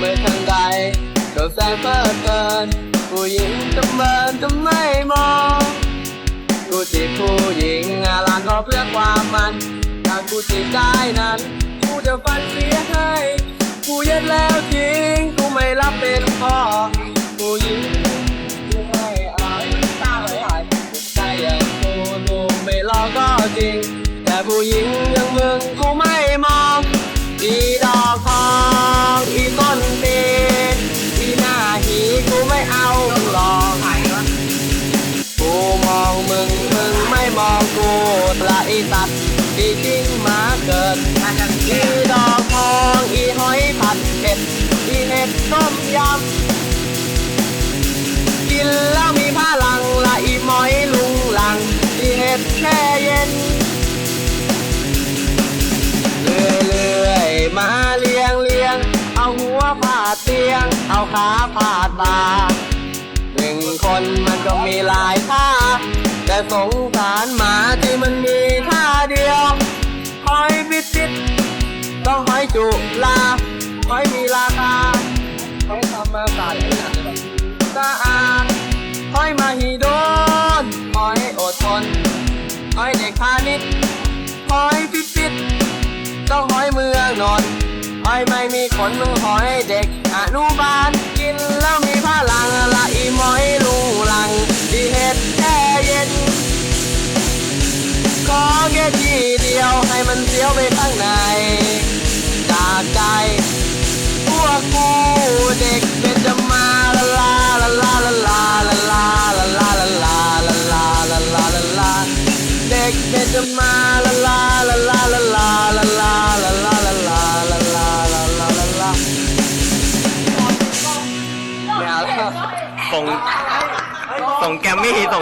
มื่อทางใดโดนแสนเพลิดเพลิน ผู้หญิงจะเมินจะไม่มองกูจีบผู้หญิงอาลานก็เพื่อความมันถ้ากูจีบได้นั้นกูจะฟันเสียให้กูเย็ดแล้วทิ้งกูไม่รับเป็นพ่อผู้หญิงกูไม่อายตาไม่หายใจอย่างกูกูไม่รอก็จริง แต่ผู้หญิงอย่างมึงกู มองกูละอีตัดอีจริงมาเกิดอีดอกทองอีหอยผัดเผ็ดอีเห็ดต้มยำกินแล้วมีพลังละอีหมอยลุงหลังอีเห็ดแช่เย็นเลื่อยๆมาเลี้ยงเลี้ยงเอาหัวผาดเตียง เอาขาผาดบ่าหนึ่งคนมันก็มีหลายท่า แต่สงสารหมาที่มันมีท่าเดียวคอยปิดปิดต้องหอยจุลาหอยมีราคาหอยธรรมศาสตร์สะอาดหอยมาฮีโดนหอยอดทนหอยเด็กพาณิชย์หอยปิดปิดต้องหอยเมืองนอนหอยไม่มีขนหอยเด็กอนุบาลกิน ทีเดียวให้มันเสียวไปข้างในจากใจพวกกูเด็กเป็นจะมาละลาละลาละลาละลาละลาละลาละลาละลาละลาเด็กเป็นจะมาละลาละลาละลาละลาละลาละลาละลาละลาละลาไม่เอาแล้วส่งส่งแกมมี่ส่ง